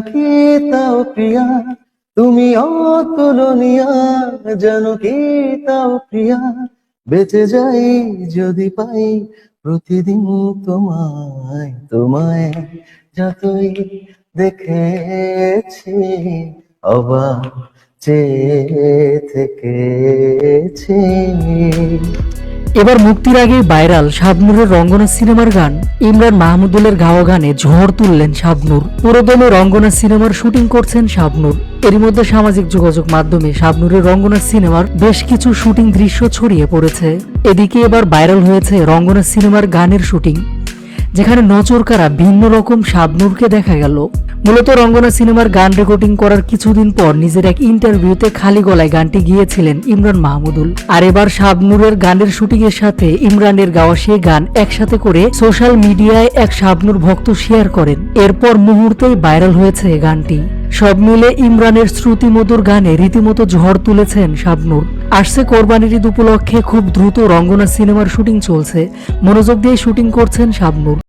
কি তাও প্রিয়া। তুমি কি তাও প্রিয়া। বেঁচে যাই যদি পাই, প্রতিদিন তোমায় তোমায় যতই দেখেছি, অবাক চেয়ে থেকেছি। এবার মুক্তির আগে ভাইরাল শাবনুরের রঙ্গনা সিনেমার গান। ইমরান মাহমুদুলের গাওয়া গানে ঝড় তুললেন শাবনুর। পুরোদমে রঙ্গনা সিনেমার শুটিং করছেন শাবনুর। এরই মধ্যে সামাজিক যোগাযোগ মাধ্যমে শাবনুরের রঙ্গনা সিনেমার বেশ কিছু শুটিং দৃশ্য ছড়িয়ে পড়েছে। এদিকে এবার ভাইরাল হয়েছে রঙ্গনা সিনেমার গানের শুটিং। যেখানে নচরকারা ভিন্ন রকম শাবনুরকে দেখা গেল। মূলত রঙ্গনা সিনেমার গান রেকর্ডিং করার কিছুদিন পর নিজের এক ইন্টারভিউতে খালি গলায় গানটি গিয়েছিলেন ইমরান মাহমুদুল। আর এবার শাবনুরের গানের শুটিং এর সাথে ইমরানের গাওয়া সেই গান একসাথে করে সোশ্যাল মিডিয়ায় এক শাবনুর ভক্ত শেয়ার করেন। এরপর মুহূর্তেই ভাইরাল হয়েছে গানটি। সব মিলে ইমরানের শ্রুতিমধুর গানে রীতিমতো ঝড় তুলেছেন শাবনুর। আসছে কোরবানির ঈদ উপলক্ষে খুব দ্রুত রঙ্গনা সিনেমার শুটিং চলছে। মনোযোগ দিয়ে শুটিং করছেন শাবনুর।